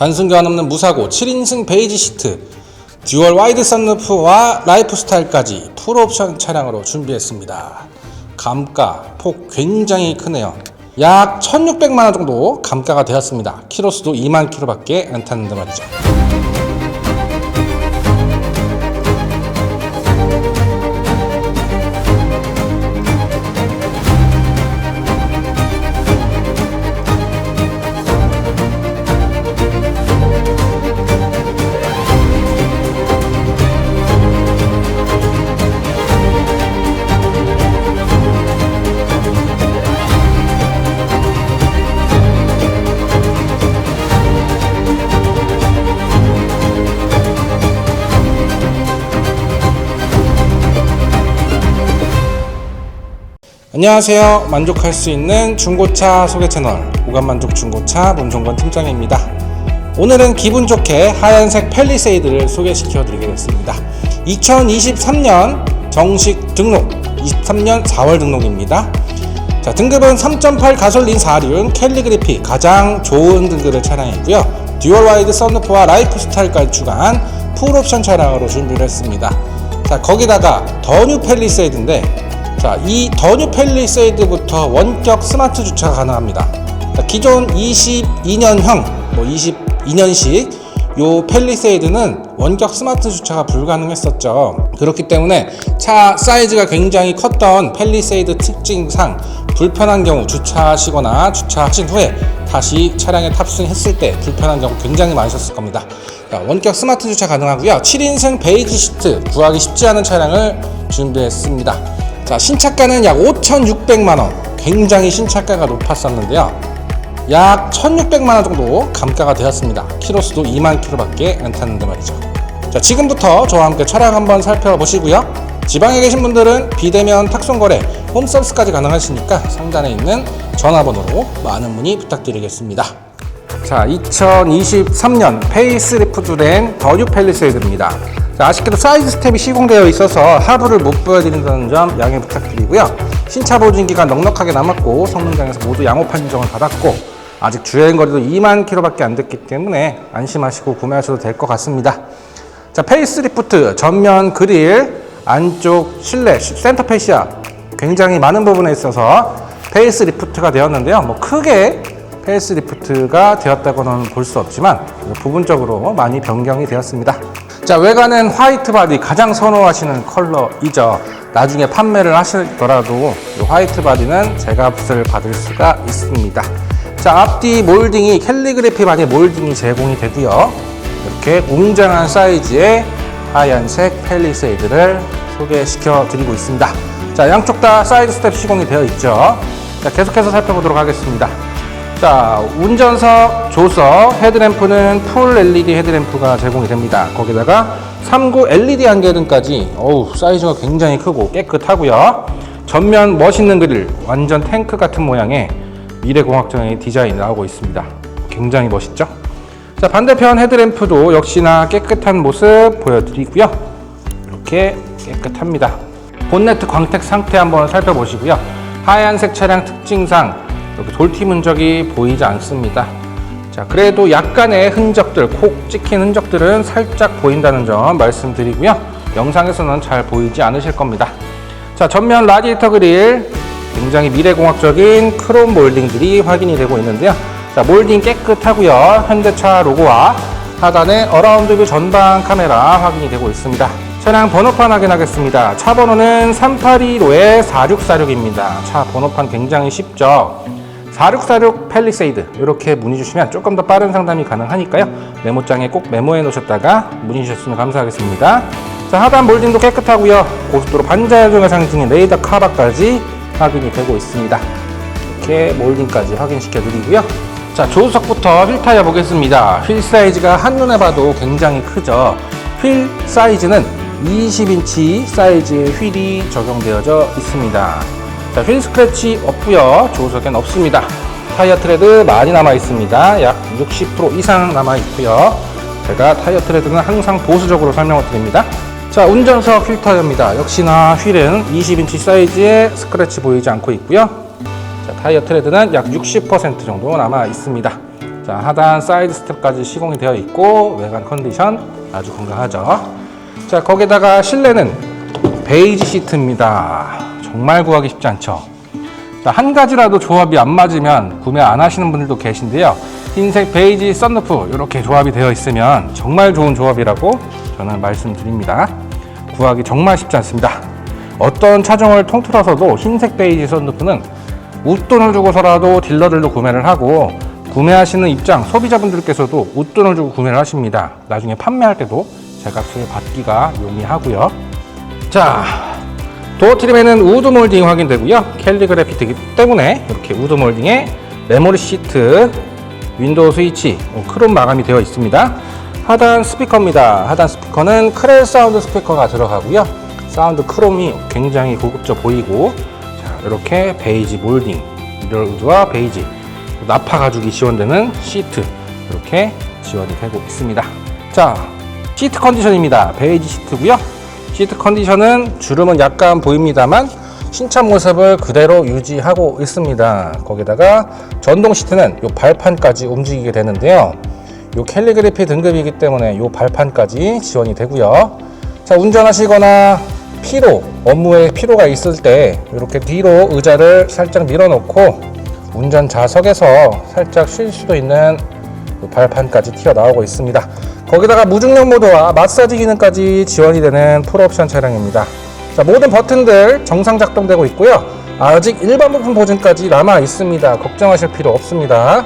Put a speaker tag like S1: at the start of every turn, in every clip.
S1: 단순 교환 없는 무사고 7인승 베이지 시트 듀얼 와이드 썬루프와 라이프 스타일까지 풀옵션 차량으로 준비했습니다. 감가 폭 굉장히 크네요. 약 1600만원 정도 감가가 되었습니다. 키로수도 2만 킬로밖에 안 탔는데 말이죠. 안녕하세요. 만족할 수 있는 중고차 소개 채널 오감만족 중고차 문종건 팀장입니다. 오늘은 기분 좋게 하얀색 펠리세이드를 소개시켜 드리겠습니다. 2023년 정식 등록, 23년 4월 등록입니다. 자, 등급은 3.8 가솔린 4륜 캘리그래피 가장 좋은 등급의 차량이고요. 듀얼 와이드 썬루프와 라이프 스타일까지 추가한 풀옵션 차량으로 준비를 했습니다. 자, 거기다가 더 뉴 펠리세이드인데 자, 이 더뉴 펠리세이드부터 원격 스마트 주차가 가능합니다. 자, 기존 22년형, 뭐 22년식 요 펠리세이드는 원격 스마트 주차가 불가능했었죠. 그렇기 때문에 차 사이즈가 굉장히 컸던 펠리세이드 특징상 불편한 경우 주차하시거나 주차하신 후에 다시 차량에 탑승했을 때 불편한 경우 굉장히 많으셨을 겁니다. 자, 원격 스마트 주차 가능하고요. 7인승 베이지 시트 구하기 쉽지 않은 차량을 준비했습니다. 자, 신차가는 약 5,600만원. 굉장히 신차가가 높았었는데요. 약 1,600만원 정도 감가가 되었습니다. 키로수도 2만 킬로밖에 안 탔는데 말이죠. 자, 지금부터 저와 함께 차량 한번 살펴보시고요. 지방에 계신 분들은 비대면 탁송거래, 홈서비스까지 가능하시니까 상단에 있는 전화번호로 많은 문의 부탁드리겠습니다. 자, 2023년 페이스리프트된 더뉴 펠리세이드입니다. 자, 아쉽게도 사이즈 스텝이 시공되어 있어서 하부를 못 보여드린다는 점 양해 부탁드리고요. 신차 보증 기간 넉넉하게 남았고 성능장에서 모두 양호 판정을 받았고 아직 주행 거리도 2만 킬로밖에 안 됐기 때문에 안심하시고 구매하셔도 될 것 같습니다. 자, 페이스리프트 전면 그릴 안쪽 실내 센터 페시아 굉장히 많은 부분에 있어서 페이스리프트가 되었는데요. 뭐 크게 페이스리프트가 되었다고는 볼 수 없지만 부분적으로 많이 변경이 되었습니다. 자 외관은 화이트 바디 가장 선호하시는 컬러이죠. 나중에 판매를 하시더라도 이 화이트 바디는 제값을 받을 수가 있습니다. 자 앞뒤 몰딩이 캘리그래피 바디 몰딩이 제공이 되고요. 이렇게 웅장한 사이즈의 하얀색 펠리세이드를 소개시켜 드리고 있습니다. 자 양쪽 다 사이드 스텝 시공이 되어 있죠. 자 계속해서 살펴보도록 하겠습니다. 자, 운전석, 조석, 헤드램프는 풀 LED 헤드램프가 제공이 됩니다. 거기다가 3구 LED 안개등까지 어우, 사이즈가 굉장히 크고 깨끗하고요. 전면 멋있는 그릴, 완전 탱크 같은 모양의 미래공학적인 디자인 나오고 있습니다. 굉장히 멋있죠? 자, 반대편 헤드램프도 역시나 깨끗한 모습 보여드리고요. 이렇게 깨끗합니다. 본네트 광택 상태 한번 살펴보시고요. 하얀색 차량 특징상 이렇게 돌팀 흔적이 보이지 않습니다. 자, 그래도 약간의 흔적들, 콕 찍힌 흔적들은 살짝 보인다는 점 말씀드리고요. 영상에서는 잘 보이지 않으실 겁니다. 자, 전면 라디에이터 그릴 굉장히 미래공학적인 크롬 몰딩들이 확인이 되고 있는데요. 자, 몰딩 깨끗하고요. 현대차 로고와 하단에 어라운드 뷰 전방 카메라 확인이 되고 있습니다. 차량 번호판 확인하겠습니다. 차 번호는 382로에 4646입니다. 차 번호판 굉장히 쉽죠. 4646 펠리세이드 이렇게 문의 주시면 조금 더 빠른 상담이 가능하니까요. 메모장에 꼭 메모해 놓으셨다가 문의 주셨으면 감사하겠습니다. 자 하단 몰딩도 깨끗하고요. 고속도로 반자율경의 상징인 레이더 카바까지 확인이 되고 있습니다. 이렇게 몰딩까지 확인시켜 드리고요. 자 조수석부터 휠 타이어 보겠습니다. 휠 사이즈가 한눈에 봐도 굉장히 크죠. 휠 사이즈는 20인치 사이즈의 휠이 적용되어져 있습니다 자, 휠 스크래치 없고요. 조수석엔 없습니다. 타이어 트레드 많이 남아 있습니다. 약 60% 이상 남아 있고요. 제가 타이어 트레드는 항상 보수적으로 설명을 드립니다. 자, 운전석 휠 타이어입니다. 역시나 휠은 20인치 사이즈의 스크래치 보이지 않고 있고요. 자, 타이어 트레드는 약 60% 정도 남아 있습니다. 자, 자, 하단 사이드 스텝까지 시공이 되어 있고 외관 컨디션 아주 건강하죠. 자, 거기다가 실내는 베이지 시트입니다. 정말 구하기 쉽지 않죠. 자, 한 가지라도 조합이 안 맞으면 구매 안 하시는 분들도 계신데요. 흰색 베이지 썬루프 이렇게 조합이 되어 있으면 정말 좋은 조합이라고 저는 말씀드립니다. 구하기 정말 쉽지 않습니다. 어떤 차종을 통틀어서도 흰색 베이지 썬루프는 웃돈을 주고서라도 딜러들도 구매를 하고 구매하시는 입장 소비자분들께서도 웃돈을 주고 구매를 하십니다. 나중에 판매할 때도 제 값을 받기가 용이하고요. 자, 도어 트림에는 우드 몰딩 확인되고요. 캘리그래피이기 때문에 이렇게 우드 몰딩에 메모리 시트, 윈도우 스위치, 어, 크롬 마감이 되어 있습니다. 하단 스피커입니다. 하단 스피커는 크렐 사운드 스피커가 들어가고요. 사운드 크롬이 굉장히 고급져 보이고 자, 이렇게 베이지 몰딩, 미러 우드와 베이지, 나파 가죽이 지원되는 시트 이렇게 지원이 되고 있습니다. 자, 시트 컨디션입니다. 베이지 시트고요. 시트 컨디션은 주름은 약간 보입니다만 신차 모습을 그대로 유지하고 있습니다. 거기다가 전동 시트는 이 발판까지 움직이게 되는데요. 이 캘리그래피 등급이기 때문에 이 발판까지 지원이 되고요. 자, 운전하시거나 피로, 업무에 피로가 있을 때 이렇게 뒤로 의자를 살짝 밀어놓고 운전 좌석에서 살짝 쉴 수도 있는 이 발판까지 튀어나오고 있습니다. 거기다가 무중력 모드와 마사지 기능까지 지원이 되는 풀옵션 차량입니다. 자, 모든 버튼들 정상 작동되고 있고요. 아직 일반 부품 보증까지 남아 있습니다. 걱정하실 필요 없습니다.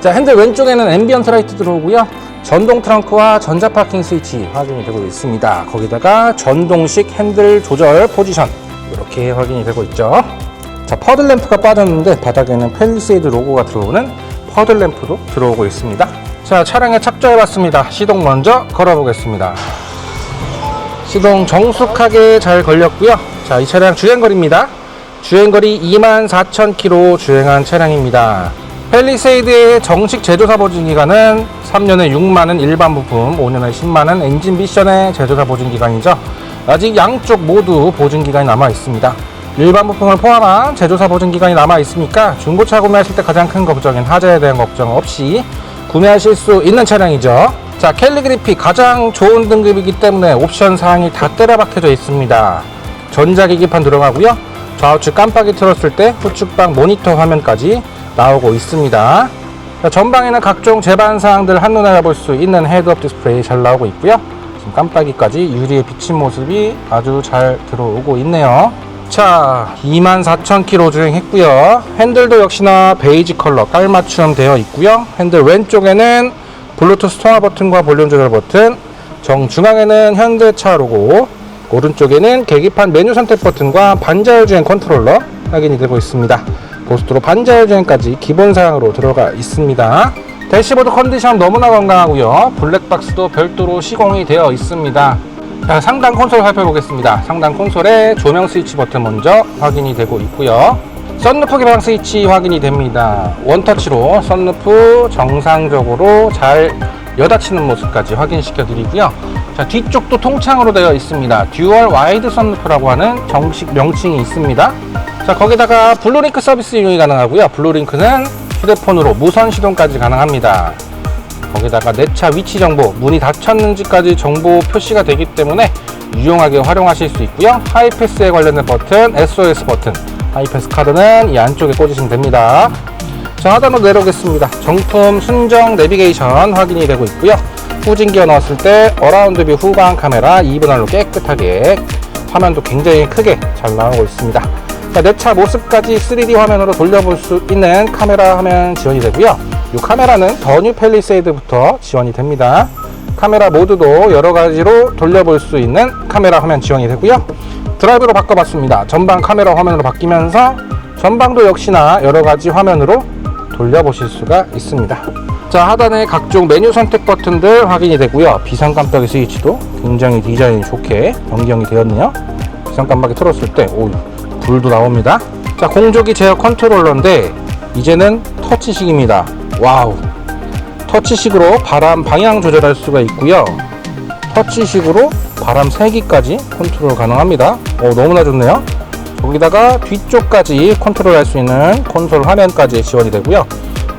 S1: 자, 핸들 왼쪽에는 앰비언트 라이트 들어오고요. 전동 트렁크와 전자 파킹 스위치 확인이 되고 있습니다. 거기다가 전동식 핸들 조절 포지션 이렇게 확인이 되고 있죠. 자, 퍼들 램프가 빠졌는데 바닥에는 펠리세이드 로고가 들어오는 퍼들 램프도 들어오고 있습니다. 자, 차량에 착조해 봤습니다. 시동 먼저 걸어 보겠습니다. 시동 정숙하게 잘 걸렸고요. 자, 이 차량 주행거리입니다. 주행거리 24,000km 주행한 차량입니다. 펠리세이드의 정식 제조사 보증 기간은 3년에 6만원 일반 부품, 5년에 10만원 엔진 미션의 제조사 보증 기간이죠. 아직 양쪽 모두 보증 기간이 남아 있습니다. 일반 부품을 포함한 제조사 보증 기간이 남아 있으니까 중고차 구매하실 때 가장 큰 걱정인 하자에 대한 걱정 없이 구매하실 수 있는 차량이죠. 자, 캘리그리피 가장 좋은 등급이기 때문에 옵션 사항이 다 때려박혀져 있습니다. 전자기기판 들어가고요. 좌우측 깜빡이 틀었을 때 후측방 모니터 화면까지 나오고 있습니다. 자, 전방에는 각종 제반 사항들 한눈에 볼수 있는 헤드업 디스플레이 잘 나오고 있고요. 지금 깜빡이까지 유리에 비친 모습이 아주 잘 들어오고 있네요. 자, 24,000km 주행했고요. 핸들도 역시나 베이지 컬러 깔맞춤 되어 있고요. 핸들 왼쪽에는 블루투스 통화 버튼과 볼륨 조절 버튼, 정중앙에는 현대차 로고, 오른쪽에는 계기판 메뉴 선택 버튼과 반자율 주행 컨트롤러 확인이 되고 있습니다. 고속도로 반자율 주행까지 기본 사양으로 들어가 있습니다. 대시보드 컨디션 너무나 건강하고요. 블랙박스도 별도로 시공이 되어 있습니다. 자, 상단 콘솔 살펴보겠습니다. 상단 콘솔에 조명 스위치 버튼 먼저 확인이 되고 있고요. 썬루프 개방 스위치 확인이 됩니다. 원터치로 썬루프 정상적으로 잘 여닫히는 모습까지 확인시켜 드리고요. 자, 뒤쪽도 통창으로 되어 있습니다. 듀얼 와이드 썬루프라고 하는 정식 명칭이 있습니다. 자, 거기다가 블루링크 서비스 이용이 가능하고요. 블루링크는 휴대폰으로 무선 시동까지 가능합니다. 거기다가 내 차 위치 정보, 문이 닫혔는지까지 정보 표시가 되기 때문에 유용하게 활용하실 수 있고요. 하이패스에 관련된 버튼, SOS 버튼, 하이패스 카드는 이 안쪽에 꽂으시면 됩니다. 자, 하단으로 내려오겠습니다. 정품 순정 내비게이션 확인이 되고 있고요. 후진 기어 넣었을 때 어라운드 뷰 후방 카메라 2분할로 깨끗하게 화면도 굉장히 크게 잘 나오고 있습니다. 자, 내 차 모습까지 3D 화면으로 돌려볼 수 있는 카메라 화면 지원이 되고요. 이 카메라는 더뉴 펠리세이드부터 지원이 됩니다. 카메라 모드도 여러 가지로 돌려볼 수 있는 카메라 화면 지원이 되고요. 드라이브로 바꿔봤습니다. 전방 카메라 화면으로 바뀌면서 전방도 역시나 여러 가지 화면으로 돌려보실 수가 있습니다. 자 하단에 각종 메뉴 선택 버튼들 확인이 되고요. 비상 깜빡이 스위치도 굉장히 디자인이 좋게 변경이 되었네요. 비상 깜빡이 틀었을 때 오, 불도 나옵니다. 자 공조기 제어 컨트롤러인데 이제는 터치식입니다. 와우 터치식으로 바람 방향 조절할 수가 있고요. 터치식으로 바람 세기까지 컨트롤 가능합니다. 오, 너무나 좋네요. 거기다가 뒤쪽까지 컨트롤 할 수 있는 콘솔 화면까지 지원이 되고요.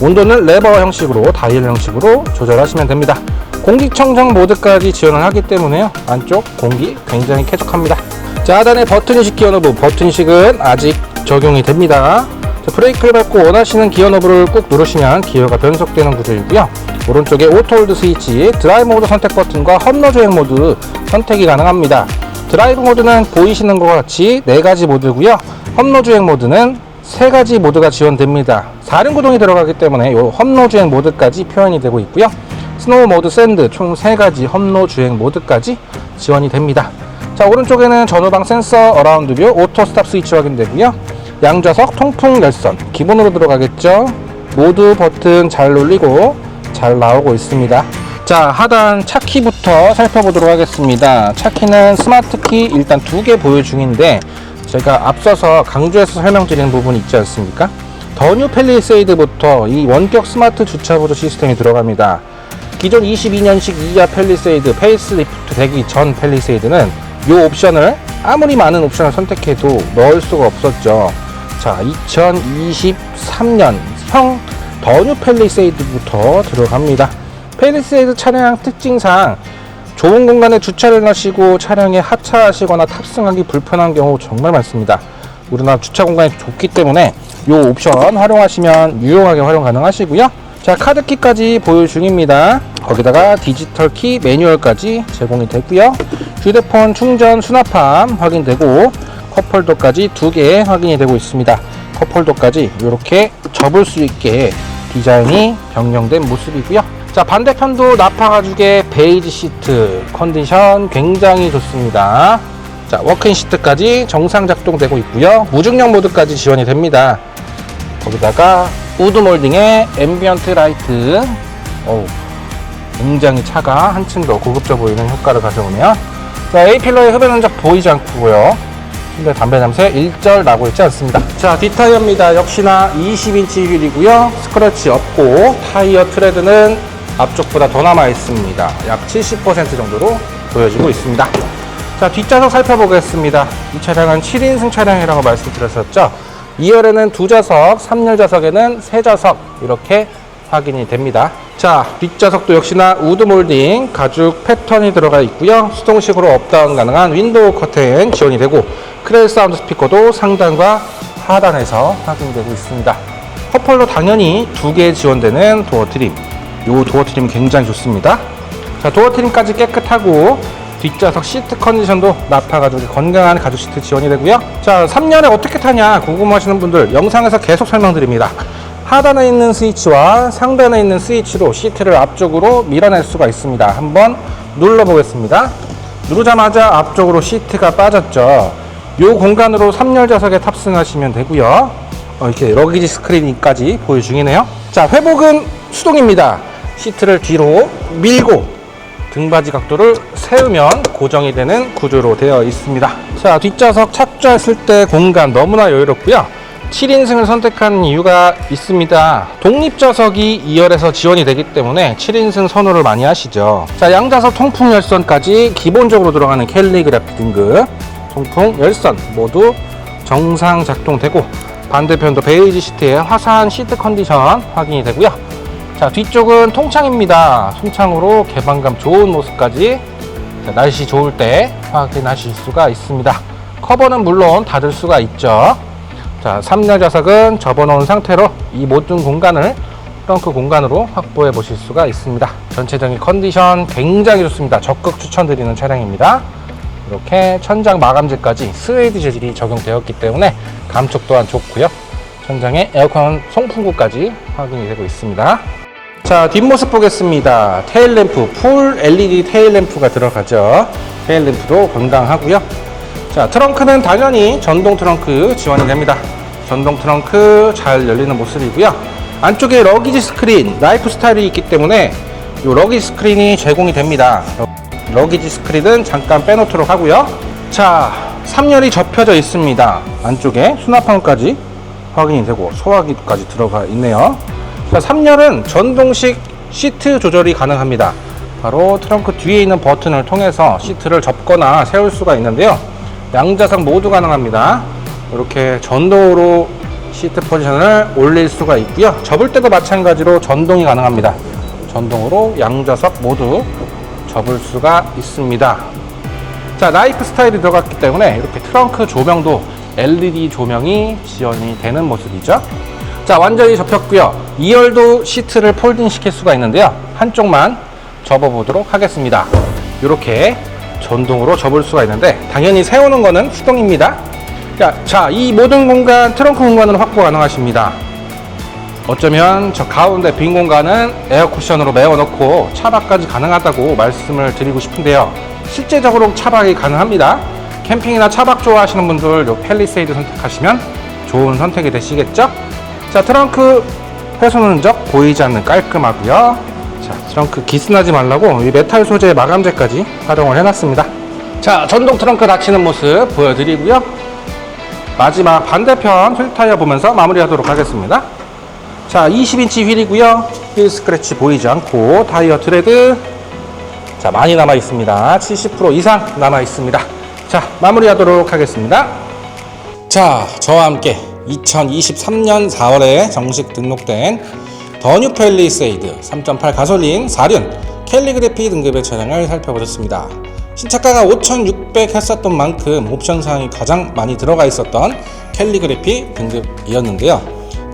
S1: 온도는 레버 형식으로 다이얼 형식으로 조절하시면 됩니다. 공기청정 모드까지 지원을 하기 때문에요. 안쪽 공기 굉장히 쾌적합니다. 자, 하단에 버튼인식 기어 노브, 버튼인식은 아직 적용이 됩니다. 자, 브레이크를 밟고 원하시는 기어노브를 꾹 누르시면 기어가 변속되는 구조이고요. 오른쪽에 오토홀드 스위치, 드라이브 모드 선택 버튼과 험로 주행 모드 선택이 가능합니다. 드라이브 모드는 보이시는 것 같이 4가지 모드고요. 험로 주행 모드는 3가지 모드가 지원됩니다. 4륜 구동이 들어가기 때문에 이 험로 주행 모드까지 표현이 되고 있고요. 스노우 모드, 샌드 총 3가지 험로 주행 모드까지 지원이 됩니다. 자 오른쪽에는 전후방 센서 어라운드 뷰 오토 스탑 스위치 확인되고요 양좌석 통풍 열선. 기본으로 들어가겠죠? 모두 버튼 잘 눌리고 잘 나오고 있습니다. 자 하단 차키부터 살펴보도록 하겠습니다. 차키는 스마트키 일단 두 개 보유 중인데 제가 앞서서 강조해서 설명드리는 부분이 있지 않습니까? 더뉴 펠리세이드부터 이 원격 스마트 주차 보조 시스템이 들어갑니다. 기존 22년식 이하 펠리세이드 페이스리프트 되기 전 펠리세이드는 이 옵션을 아무리 많은 옵션을 선택해도 넣을 수가 없었죠. 자, 2023년 형 더뉴 펠리세이드부터 들어갑니다. 펠리세이드 차량 특징상 좁은 공간에 주차를 하시고 차량에 하차하시거나 탑승하기 불편한 경우 정말 많습니다. 우리나라 주차 공간이 좁기 때문에 이 옵션 활용하시면 유용하게 활용 가능하시고요. 자, 카드키까지 보유 중입니다. 거기다가 디지털 키 매뉴얼까지 제공이 되고요. 휴대폰 충전 수납함 확인되고 컵홀더까지 두 개 확인이 되고 있습니다. 컵홀더까지 이렇게 접을 수 있게 디자인이 변경된 모습이고요. 자 반대편도 나파 가죽의 베이지 시트 컨디션 굉장히 좋습니다. 자 워크인 시트까지 정상 작동되고 있고요. 무중력 모드까지 지원이 됩니다. 거기다가 우드 몰딩의 앰비언트 라이트 어우, 굉장히 차가 한층 더 고급져 보이는 효과를 가져오네요. 자, A필러의 흡연 흔적 보이지 않고요. 근데 담배 냄새 일절 나고 있지 않습니다. 자, 뒷타이어입니다. 역시나 20인치 휠이고요. 스크래치 없고 타이어 트레드는 앞쪽보다 더 남아 있습니다. 약 70% 정도로 보여지고 있습니다. 자, 뒷좌석 살펴보겠습니다. 이 차량은 7인승 차량이라고 말씀드렸었죠. 2열에는 두 좌석, 3열 좌석에는 세 좌석 이렇게 확인이 됩니다. 자, 뒷좌석도 역시나 우드 몰딩 가죽 패턴이 들어가 있고요. 수동식으로 업다운 가능한 윈도우 커튼 지원이 되고 크레일 사운드 스피커도 상단과 하단에서 확인되고 있습니다. 컵홀로 당연히 두 개 지원되는 도어 트림. 이 도어 트림 굉장히 좋습니다. 자, 도어 트림까지 깨끗하고 뒷좌석 시트 컨디션도 나파 가죽이 건강한 가죽 시트 지원이 되고요. 자, 3년에 어떻게 타냐 궁금하시는 분들 영상에서 계속 설명드립니다. 하단에 있는 스위치와 상단에 있는 스위치로 시트를 앞쪽으로 밀어낼 수가 있습니다. 한번 눌러 보겠습니다. 누르자마자 앞쪽으로 시트가 빠졌죠. 이 공간으로 3열 좌석에 탑승하시면 되고요. 어, 이렇게 러기지 스크린까지 보유 중이네요. 자, 회복은 수동입니다. 시트를 뒤로 밀고 등받이 각도를 세우면 고정이 되는 구조로 되어 있습니다. 자, 뒷좌석 착좌했을 때 공간 너무나 여유롭고요. 7인승을 선택한 이유가 있습니다. 독립좌석이 2열에서 지원이 되기 때문에 7인승 선호를 많이 하시죠. 자, 양좌석 통풍 열선까지 기본적으로 들어가는 캘리그래피 등급 통풍 열선 모두 정상 작동되고 반대편도 베이지 시트의 화사한 시트 컨디션 확인이 되고요. 자, 뒤쪽은 통창입니다. 통창으로 개방감 좋은 모습까지 자, 날씨 좋을 때 확인하실 수가 있습니다. 커버는 물론 닫을 수가 있죠. 자, 3열 좌석은 접어놓은 상태로 이 모든 공간을 트렁크 공간으로 확보해 보실 수가 있습니다. 전체적인 컨디션 굉장히 좋습니다. 적극 추천드리는 차량입니다. 이렇게 천장 마감재까지 스웨이드 재질이 적용되었기 때문에 감촉 또한 좋고요. 천장에 에어컨 송풍구까지 확인이 되고 있습니다. 자, 뒷모습 보겠습니다. 테일램프, 풀 LED 테일램프가 들어가죠. 테일램프도 건강하고요. 자, 트렁크는 당연히 전동 트렁크 지원이 됩니다. 전동 트렁크 잘 열리는 모습이고요. 안쪽에 러기지 스크린, 라이프 스타일이 있기 때문에 이 러기지 스크린이 제공이 됩니다. 러기지 스크린은 잠깐 빼놓도록 하고요. 자, 3열이 접혀져 있습니다. 안쪽에 수납함까지 확인이 되고 소화기까지 들어가 있네요. 자, 3열은 전동식 시트 조절이 가능합니다. 바로 트렁크 뒤에 있는 버튼을 통해서 시트를 접거나 세울 수가 있는데요. 양좌석 모두 가능합니다. 이렇게 전동으로 시트 포지션을 올릴 수가 있고요. 접을 때도 마찬가지로 전동이 가능합니다. 전동으로 양좌석 모두 접을 수가 있습니다. 자, 라이프 스타일이 들어갔기 때문에 이렇게 트렁크 조명도 LED 조명이 지원이 되는 모습이죠. 자, 완전히 접혔고요. 2열도 시트를 폴딩 시킬 수가 있는데요. 한쪽만 접어 보도록 하겠습니다. 이렇게 전동으로 접을 수가 있는데 당연히 세우는 거는 수동입니다. 자, 자, 이 모든 공간 트렁크 공간으로 확보 가능하십니다. 어쩌면 저 가운데 빈 공간은 에어쿠션으로 메워놓고 차박까지 가능하다고 말씀을 드리고 싶은데요. 실제적으로 차박이 가능합니다. 캠핑이나 차박 좋아하시는 분들 요 펠리세이드 선택하시면 좋은 선택이 되시겠죠? 자, 트렁크 훼손 흔적 보이지 않는 깔끔하고요. 자, 트렁크 기스나지 말라고 이 메탈 소재 마감재까지 활용을 해놨습니다. 자, 전동 트렁크 닫히는 모습 보여드리고요. 마지막 반대편 휠 타이어 보면서 마무리하도록 하겠습니다. 자, 20인치 휠이고요. 휠 스크래치 보이지 않고 타이어 트레드 자, 많이 남아 있습니다. 70% 이상 남아 있습니다. 자, 마무리하도록 하겠습니다. 자, 저와 함께 2023년 4월에 정식 등록된 더 뉴 펠리세이드 3.8 가솔린 4륜 캘리그래피 등급의 차량을 살펴보셨습니다. 신차가가 5,600 했었던 만큼 옵션 사항이 가장 많이 들어가 있었던 캘리그래피 등급이었는데요.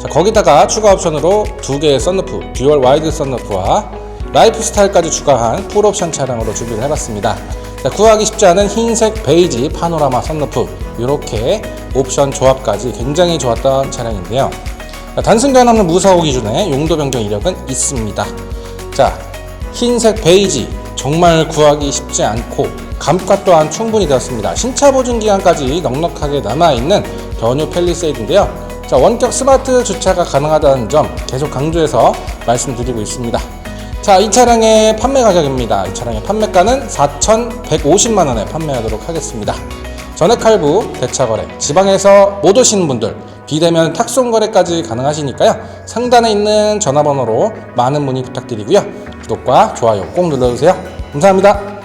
S1: 자, 거기다가 추가 옵션으로 두 개의 썬루프, 듀얼 와이드 썬루프와 라이프 스타일까지 추가한 풀 옵션 차량으로 준비를 해봤습니다. 자, 구하기 쉽지 않은 흰색 베이지 파노라마 썬루프 이렇게 옵션 조합까지 굉장히 좋았던 차량인데요. 자, 단순견 없는 무사호 기준의 용도 변경 이력은 있습니다. 자, 흰색 베이지 정말 구하기 쉽지 않고 감가 또한 충분히 되었습니다. 신차 보증 기간까지 넉넉하게 남아 있는 더뉴 펠리세이드인데요. 자, 원격 스마트 주차가 가능하다는 점 계속 강조해서 말씀드리고 있습니다. 자, 이 차량의 판매 가격입니다. 이 차량의 판매가는 4,150만 원에 판매하도록 하겠습니다. 전액 할부, 대차 거래, 지방에서 못 오시는 분들 비대면 탁송 거래까지 가능하시니까요. 상단에 있는 전화번호로 많은 문의 부탁드리고요. 구독과 좋아요 꼭 눌러주세요. 감사합니다.